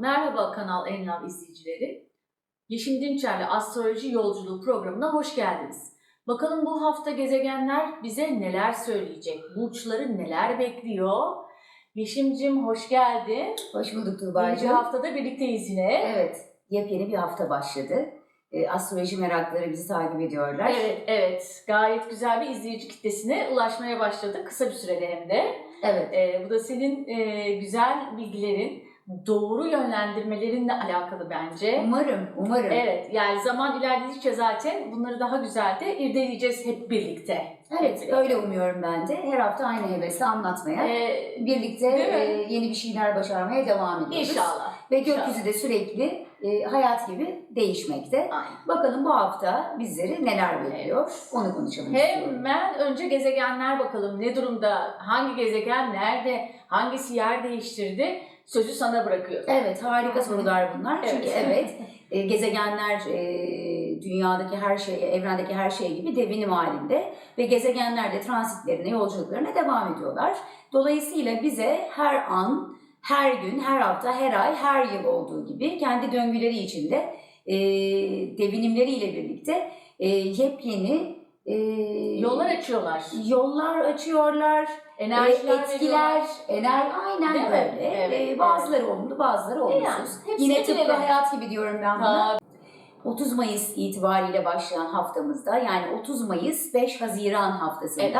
Merhaba Kanal Enlav izleyicileri. Yeşim Dinçer'le Astroloji Yolculuğu programına hoş geldiniz. Bakalım bu hafta gezegenler bize neler söyleyecek? Burçları neler bekliyor? Yeşimcim hoş geldin. Hoş bulduk Yeni bir Tuğba'cığım. haftada birlikteyiz yine. Evet, yepyeni bir hafta başladı. E, astroloji merakları bizi takip ediyorlar. Evet, evet. Gayet güzel bir izleyici kitlesine ulaşmaya başladık. Kısa bir sürede hem de. Evet, Ee, bu da senin e, güzel bilgilerin, doğru yönlendirmelerinle alakalı bence. umarım, umarım. Evet, yani zaman ilerledikçe zaten bunları daha güzel de irdeleyeceğiz hep birlikte. Evet, Hep öyle umuyorum ben de. Her hafta aynı hevesle anlatmaya. Ee, Birlikte e, yeni bir şeyler başarmaya devam ediyoruz. inşallah. Ve inşallah. gökyüzü de sürekli e, hayat gibi değişmekte. Aynen. Bakalım bu hafta bizleri neler bekliyor, onu konuşalım istiyorum. Hemen önce gezegenler bakalım ne durumda, hangi gezegen nerede, hangisi yer değiştirdi sözü sana bırakıyorum. Evet, harika sorular bunlar. Çünkü Evet. evet, e, gezegenler e, dünyadaki her şey, evrendeki her şey gibi devinim halinde ve gezegenler de transitlerine, yolculuklarına devam ediyorlar. Dolayısıyla bize her an, her gün, her hafta, her ay, her yıl olduğu gibi kendi döngüleri içinde e, devinimleriyle birlikte yepyeni e, Yollar açıyorlar, yollar açıyorlar, enerjiler e, etkiler, veriyorlar. ener aynen Değil mi? öyle. Evet, E, bazıları olumlu, bazıları olumsuz. Yani, Yine tıpkı hayat gibi diyorum ben buna. Tabii. 30 Mayıs itibariyle başlayan haftamızda yani 30 Mayıs 5 Haziran haftasında Evet.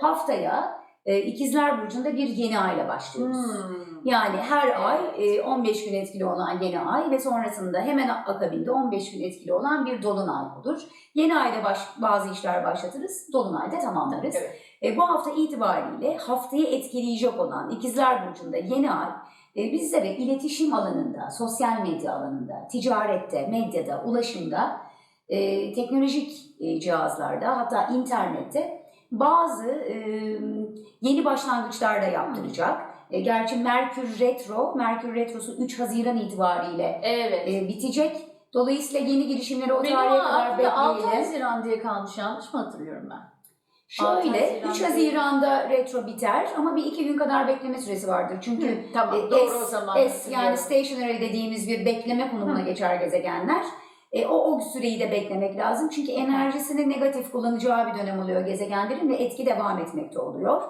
haftaya e, İkizler Burcu'nda bir yeni ayla başlıyoruz. Hmm. Yani her ay e, 15 gün etkili olan yeni ay ve sonrasında hemen akabinde 15 gün etkili olan bir dolunay olur. Yeni ayda baş, bazı işler başlatırız, dolunayda tamamlarız. Evet. E, bu hafta itibariyle haftayı etkileyecek olan İkizler Burcu'nda yeni ay e, bizlere iletişim alanında, sosyal medya alanında, ticarette, medyada, ulaşımda, e, teknolojik e, cihazlarda hatta internette bazı e, yeni başlangıçlar da yaptıracak. E, gerçi Merkür Retro, Merkür Retrosu 3 Haziran itibariyle Evet. e, bitecek. Dolayısıyla yeni girişimleri o Benim tarihe kadar aklımda 6 bekleyelim. Haziran diye kalmış yanlış mı hatırlıyorum ben? Şöyle 6 3 Haziran Haziran'da retro biter ama bir iki gün kadar bekleme süresi vardır. Çünkü tamam e, doğru S- o zaman. S yani stationary dediğimiz bir bekleme konumuna Hı. geçer gezegenler. E, o, o süreyi de beklemek lazım. Çünkü enerjisini negatif kullanacağı bir dönem oluyor gezegenlerin ve etki devam etmekte oluyor.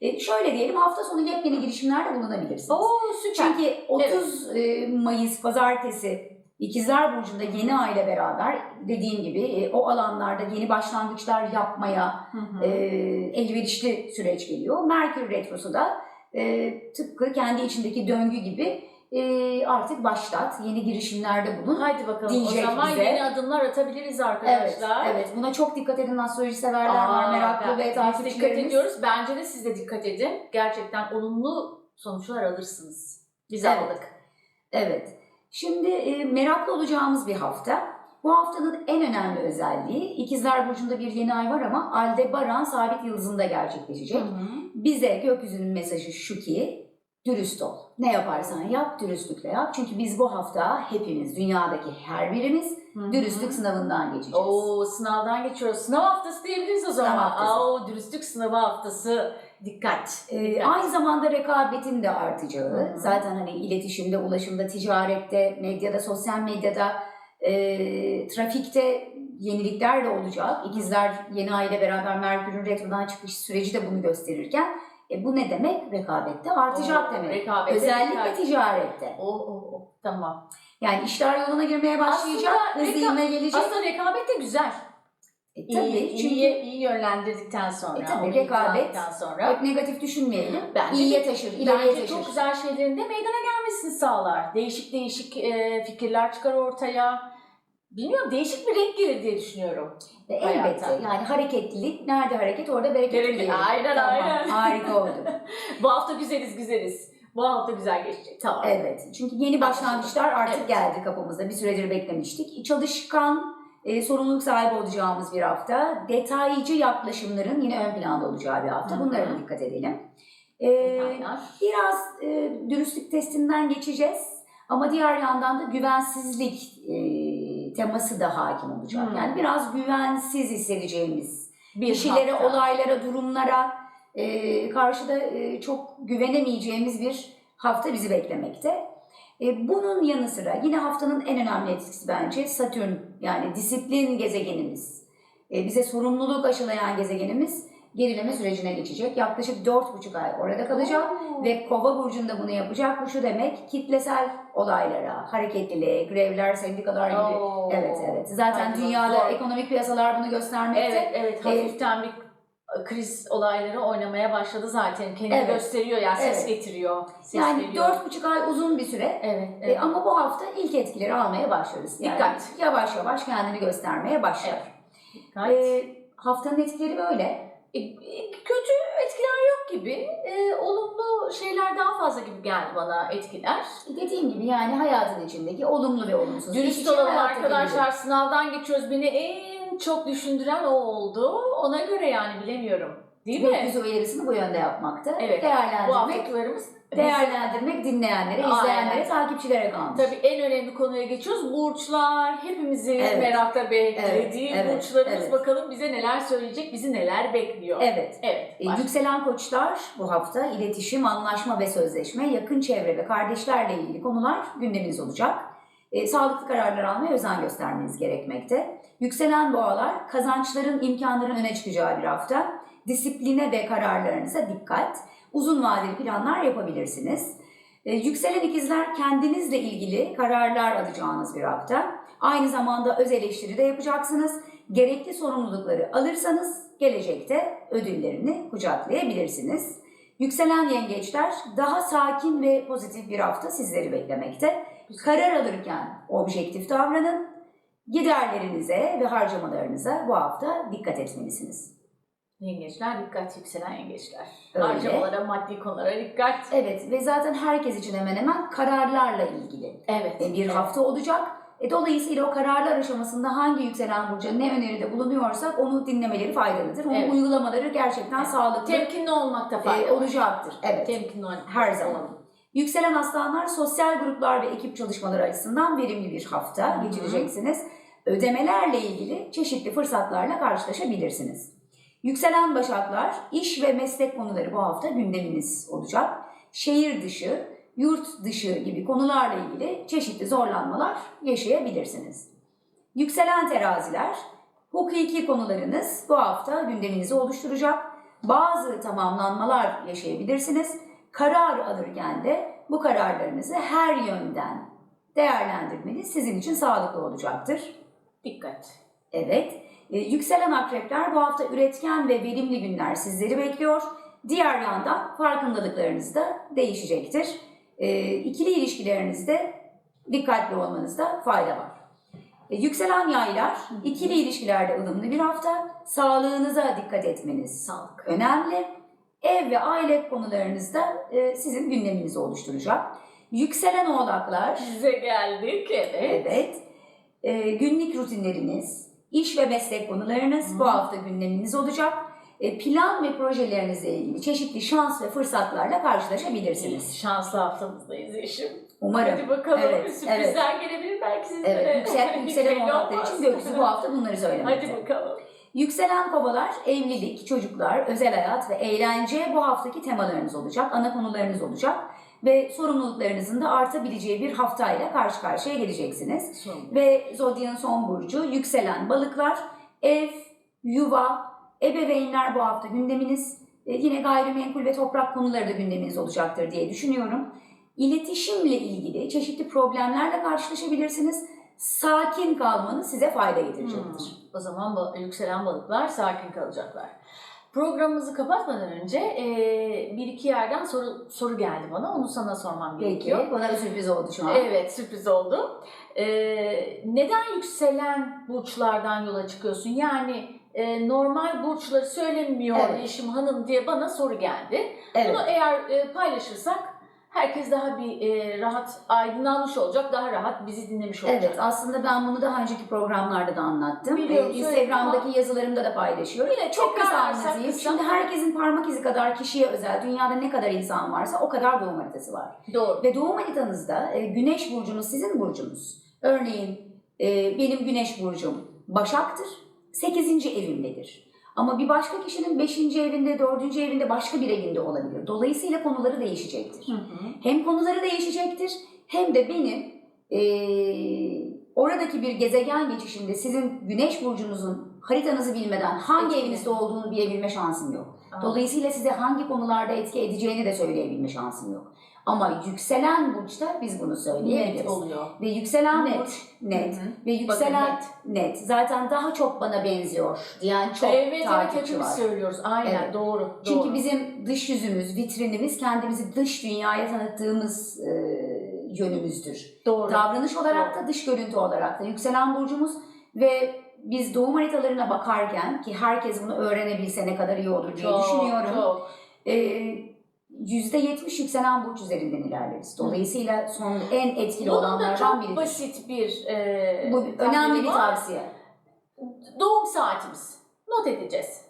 E, şöyle diyelim hafta sonu yepyeni girişimlerde bulunabilirsiniz. Oo süper. Çünkü 30 e, Mayıs pazartesi İkizler Burcu'nda yeni ay ile beraber dediğim gibi e, o alanlarda yeni başlangıçlar yapmaya Hı hı. e, elverişli süreç geliyor. Merkür Retrosu da e, tıpkı kendi içindeki döngü gibi e, artık başlat, yeni girişimlerde bulun. Haydi bakalım diyecek o zaman bize. yeni adımlar atabiliriz Evet, arkadaşlar. evet. Buna çok dikkat edin astroloji severler var, Aa, meraklı ben- ve biz dikkat takipçilerimiz. ediyoruz. Bence de siz de dikkat edin. Gerçekten olumlu sonuçlar alırsınız. Biz Evet. aldık. Evet. Şimdi e, meraklı olacağımız bir hafta. Bu haftanın en önemli özelliği İkizler Burcu'nda bir yeni ay var ama Aldebaran sabit yıldızında gerçekleşecek. Hı hı. Bize gökyüzünün mesajı şu ki dürüst ol. Ne yaparsan yap dürüstlükle yap. Çünkü biz bu hafta hepimiz dünyadaki her birimiz dürüstlük sınavından geçeceğiz. Oo sınavdan geçiyoruz. Sınav haftası diyebiliriz o zaman. Sınav haftası. Dürüstlük sınavı haftası. Dikkat. Ee, dikkat. aynı zamanda rekabetin de artacağı, Hı hı. zaten hani iletişimde, ulaşımda, ticarette, medyada, sosyal medyada, e, trafikte yenilikler de olacak. İkizler yeni ay ile beraber Merkür'ün retrodan çıkış süreci de bunu gösterirken e, bu ne demek? Rekabette artacak demek. rekabete Özellikle dikkat. ticarette. Oo, oo, oo. Tamam. Yani işler yoluna girmeye başlayacak, Aslında hızlı reka- gelecek. Aslında rekabet de güzel. E, İyi, tabii iyi, çünkü iyi yönlendirdikten sonra. E, tabii, rekabet. sonra. hep negatif düşünmeyelim. Bence İyiye taşır, ileriye taşır. çok güzel şeylerin de meydana gelmesini sağlar. Değişik değişik e, fikirler çıkar ortaya. Bilmiyorum değişik bir renk gelir diye düşünüyorum. E, hayata. Elbette yani hareketlilik, nerede hareket orada bereket Bereket, diyelim. aynen, Tamam, aynen. Harika oldu. Bu hafta güzeliz güzeliz. Bu hafta güzel geçecek. Tamam. Evet. Çünkü yeni başlangıçlar artık Evet. geldi kapımızda. Bir süredir beklemiştik. Çalışkan, e, sorumluluk sahibi olacağımız bir hafta. Detaycı yaklaşımların yine ön planda olacağı bir hafta. Hı hı. Bunlara da dikkat edelim. E, Detaylar. biraz e, dürüstlük testinden geçeceğiz. Ama diğer yandan da güvensizlik e, teması da hakim olacak. Hmm. Yani biraz güvensiz hissedeceğimiz Bir kişilere, hafta. olaylara, durumlara e, karşıda e, çok güvenemeyeceğimiz bir hafta bizi beklemekte. E, bunun yanı sıra yine haftanın en önemli etkisi bence Satürn yani disiplin gezegenimiz. E, bize sorumluluk aşılayan gezegenimiz gerileme sürecine geçecek. Yaklaşık 4,5 ay orada kalacak. Oo. Ve kova burcunda bunu yapacak. Bu şu demek kitlesel olaylara, hareketliliğe, grevler, sendikalar gibi. Oo. Evet evet. Zaten Hadi dünyada zor. ekonomik piyasalar bunu göstermekte. Evet evet E, hafiften bir kriz olayları oynamaya başladı zaten. Kendini Evet. gösteriyor yani ses Evet. getiriyor. Ses Yani dört buçuk ay uzun bir süre. Evet, E, evet. ama bu hafta ilk etkileri almaya başlıyoruz. Yani Dikkat. Yavaş yavaş kendini göstermeye başlar. Dikkat. E, haftanın etkileri böyle. E, e, kötü etkiler yok gibi. E, olumlu şeyler daha fazla gibi geldi bana etkiler. Dediğim gibi yani hayatın içindeki olumlu ve olumsuz. Dürüst şey olalım arkadaşlar. gibi. Sınavdan geçiyoruz. Beni en çok düşündüren o oldu. Ona göre yani bilemiyorum. Değil mi? Gökyüzü uyarısını bu yönde yapmakta. Evet. Bu Değerlendirmek, haftalarımız değerlendirmek dinleyenlere, Aynen. izleyenlere, takipçilere kalmış. Tabii en önemli konuya geçiyoruz. Burçlar hepimizin Evet. merakla beklediği Evet, evet, burçlarımız evet. bakalım bize neler söyleyecek, bizi neler bekliyor. Evet. Evet. E. Yükselen koçlar bu hafta iletişim, anlaşma ve sözleşme, yakın çevre ve kardeşlerle ilgili konular gündeminiz olacak. E, sağlıklı kararlar almaya özen göstermeniz gerekmekte. Yükselen boğalar kazançların, imkanların öne çıkacağı bir hafta. Disipline ve kararlarınıza dikkat. Uzun vadeli planlar yapabilirsiniz. E, yükselen ikizler kendinizle ilgili kararlar alacağınız bir hafta. Aynı zamanda öz eleştiri de yapacaksınız. Gerekli sorumlulukları alırsanız gelecekte ödüllerini kucaklayabilirsiniz. Yükselen yengeçler daha sakin ve pozitif bir hafta sizleri beklemekte. Karar alırken objektif davranın. Giderlerinize ve harcamalarınıza bu hafta dikkat etmelisiniz. Yengeçler dikkat, yükselen yengeçler. Öyle. Harcamalara, maddi konulara dikkat. Evet ve zaten herkes için hemen hemen kararlarla ilgili Evet. e, bir evet. hafta olacak. E, dolayısıyla o kararlar aşamasında hangi yükselen burca ne öneride bulunuyorsak onu dinlemeleri faydalıdır. Onun Evet. uygulamaları gerçekten Evet. sağlıklı Temkinli olmakta e, fayda var. olacaktır. Evet. Temkinli olmak. Her zaman. Yükselen aslanlar sosyal gruplar ve ekip çalışmaları açısından verimli bir hafta Hı hı. geçireceksiniz. Ödemelerle ilgili çeşitli fırsatlarla karşılaşabilirsiniz. Yükselen başaklar iş ve meslek konuları bu hafta gündeminiz olacak. Şehir dışı, yurt dışı gibi konularla ilgili çeşitli zorlanmalar yaşayabilirsiniz. Yükselen teraziler, hukuki konularınız bu hafta gündeminizi oluşturacak. Bazı tamamlanmalar yaşayabilirsiniz. Karar alırken de bu kararlarınızı her yönden değerlendirmeniz sizin için sağlıklı olacaktır. Dikkat. Evet, e, yükselen akrepler bu hafta üretken ve verimli günler sizleri bekliyor. Diğer yandan farkındalıklarınız da değişecektir. E, ikili ilişkilerinizde dikkatli olmanızda fayda var. E, yükselen yaylar, ikili ilişkilerde ılımlı bir hafta. Sağlığınıza dikkat etmeniz Sağlık. önemli. Ev ve aile konularınızda e, sizin gündeminizi oluşturacak. Yükselen oğlaklar, Size geldik. Evet. evet, e, günlük rutinleriniz, iş ve meslek konularınız Hı. bu hafta gündeminiz olacak. E, plan ve projelerinizle ilgili çeşitli şans ve fırsatlarla karşılaşabilirsiniz. Şanslı haftamızdayız eşim. Umarım. Hadi bakalım Evet, sürprizler gelebilir belki sizlere. Evet, yüksel, yükselen oğlaklar olmaz. için gökyüzü bu hafta bunları söylemekte. Hadi bakalım. Yükselen kovalar, evlilik, çocuklar, özel hayat ve eğlence bu haftaki temalarınız olacak, ana konularınız olacak ve sorumluluklarınızın da artabileceği bir haftayla karşı karşıya geleceksiniz. Son. Ve Zodya'nın son burcu yükselen balıklar, ev, yuva, ebeveynler bu hafta gündeminiz. E, yine gayrimenkul ve toprak konuları da gündeminiz olacaktır diye düşünüyorum. İletişimle ilgili çeşitli problemlerle karşılaşabilirsiniz. Sakin kalmanız size fayda getirecektir. Hmm, O zaman ba- yükselen balıklar sakin kalacaklar. Programımızı kapatmadan önce eee, bir iki yerden soru soru geldi bana. Onu sana sormam Peki, gerekiyor. bana bir sürpriz oldu şu an. Evet, sürpriz oldu. Eee, neden yükselen burçlardan yola çıkıyorsun? Yani eee, normal burçları söylemiyor Evet. Yeşim Hanım diye bana soru geldi. Evet. Bunu eğer e, paylaşırsak herkes daha bir e, rahat aydınlanmış olacak, daha rahat bizi dinlemiş olacak. Evet, aslında ben bunu daha önceki programlarda da anlattım. Biliyorum, Ee, söyledim Instagram'daki yazılarımda da paylaşıyorum. Yine Çok kısa anlatayım. Şimdi herkesin parmak izi kadar kişiye özel, dünyada ne kadar insan varsa o kadar doğum haritası var. Doğru. Ve doğum haritanızda e, güneş burcunuz sizin burcunuz. Örneğin e, benim güneş burcum Başak'tır, 8. evimdedir. Ama bir başka kişinin 5. evinde, 4. evinde başka bir evinde olabilir. Dolayısıyla konuları değişecektir. Hı hı. Hem konuları değişecektir hem de benim eee, oradaki bir gezegen geçişinde sizin güneş burcunuzun haritanızı bilmeden hangi Etki. evinizde olduğunu bilebilme şansım yok. Aa, Dolayısıyla size hangi konularda etki edeceğini de söyleyebilme şansım yok. Ama yükselen burçta biz bunu net söyleyebiliriz. oluyor. Ve yükselen Net. burç net. Hı hı. Ve yükselen Bakın net. net. Zaten daha çok bana benziyor diyen çok evet evet takipçi hepimiz var. söylüyoruz. Aynen Evet. doğru. Çünkü doğru. bizim dış yüzümüz, vitrinimiz kendimizi dış dünyaya tanıttığımız e, yönümüzdür. doğru. Davranış olarak da dış görüntü olarak da yükselen burcumuz ve biz doğum haritalarına bakarken ki herkes bunu öğrenebilse ne kadar iyi olur diye Çok, düşünüyorum. Çok. e, %70 yükselen burç üzerinden ilerleriz. Dolayısıyla son en etkili Bunun da olanlardan çok biridir. basit bir e, Bu önemli bir var. tavsiye. Doğum saatimiz. Not edeceğiz.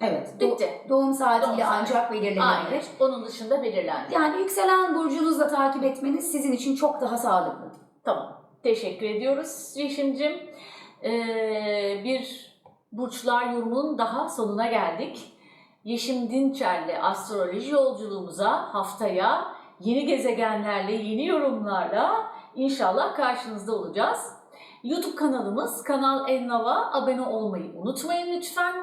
Evet. do- Bitti. doğum saatiyle Doğum saati. ancak Aynen. belirlenebilir. Onun dışında belirlendi. Yani yükselen burcunuzla takip etmeniz sizin için çok daha sağlıklı. Tamam. Teşekkür ediyoruz Yeşim'cim. Ee, bir burçlar yorumunun daha sonuna geldik. Yeşim Dinçer'le astroloji yolculuğumuza haftaya yeni gezegenlerle, yeni yorumlarla inşallah karşınızda olacağız. YouTube kanalımız Kanal Ennava abone olmayı unutmayın lütfen.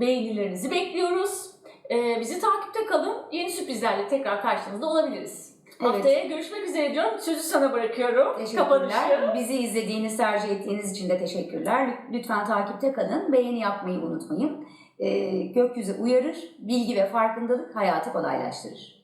Beğenilerinizi bekliyoruz. Ee, bizi takipte kalın. Yeni sürprizlerle tekrar karşınızda olabiliriz. Evet. Haftaya görüşmek üzere diyorum. Sözü sana bırakıyorum. Kapanışı. Teşekkürler. Bizi izlediğiniz, tercih ettiğiniz için de teşekkürler. Lütfen takipte kalın. Beğeni yapmayı unutmayın. Ee, gökyüzü uyarır. Bilgi ve farkındalık hayatı kolaylaştırır.